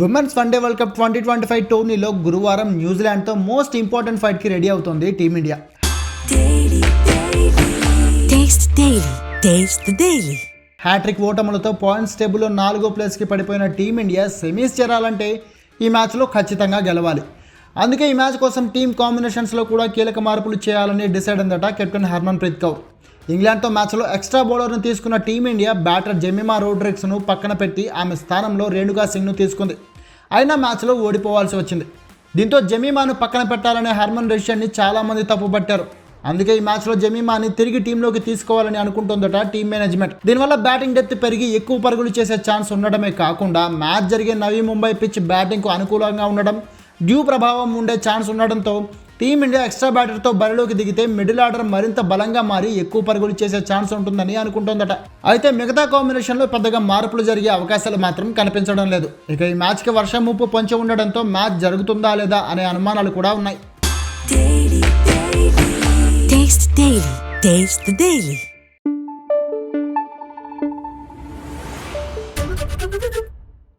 Women's one day world cup twenty twenty five టోర్నీలో గురువారం న్యూజిలాండ్తో మోస్ట్ ఇంపార్టెంట్ ఫైట్కి రెడీ అవుతోంది టీమిండియా. హ్యాట్రిక్ ఓటములతో పాయింట్స్ టేబుల్లో నాలుగో ప్లేస్కి పడిపోయిన టీమిండియా సెమీస్ చేరాలంటే ఈ మ్యాచ్లో ఖచ్చితంగా గెలవాలి. అందుకే ఈ మ్యాచ్ కోసం టీమ్ కాంబినేషన్స్లో కూడా కీలక మార్పులు చేయాలని డిసైడ్ అయిందట కెప్టెన్ హర్మన్ ప్రీత్ కౌర్. ఇంగ్లాండ్తో మ్యాచ్లో ఎక్స్ట్రా బౌలర్ను తీసుకున్న టీమిండియా బ్యాటర్ జెమిమా రోడ్రిక్స్ను పక్కన పెట్టి ఆమె స్థానంలో రేణుకా సింగ్ను తీసుకుంది. అయినా మ్యాచ్లో ఓడిపోవాల్సి వచ్చింది. దీంతో జమీమాను పక్కన పెట్టాలనే హర్మన్ రెషన్ని చాలామంది తప్పుపట్టారు. అందుకే ఈ మ్యాచ్లో జమీమాని తిరిగి టీంలోకి తీసుకోవాలని అనుకుంటుందట టీం మేనేజ్మెంట్. దీనివల్ల బ్యాటింగ్ డెప్త్ పెరిగి ఎక్కువ పరుగులు చేసే ఛాన్స్ ఉండడమే కాకుండా మ్యాచ్ జరిగే నవీ ముంబై పిచ్ బ్యాటింగ్కు అనుకూలంగా ఉండడం డ్యూ ప్రభావం ఉండే ఛాన్స్ ఉండడంతో టీమిండియా ఎక్స్ట్రా బ్యాటర్తో బరిలోకి దిగితే మిడిల్ ఆర్డర్ మరింత బలంగా మారి ఎక్కువ పరుగులు చేసే ఛాన్స్ ఉంటుందని అనుకుంటోందట. అయితే మిగతా కాంబినేషన్లో పెద్దగా మార్పులు జరిగే అవకాశాలు మాత్రం కనిపించడం లేదు. ఇక ఈ మ్యాచ్కి వర్షం ముప్పు పొంచి ఉండడంతో మ్యాచ్ జరుగుతుందా లేదా అనే అనుమానాలు కూడా ఉన్నాయి. Daily.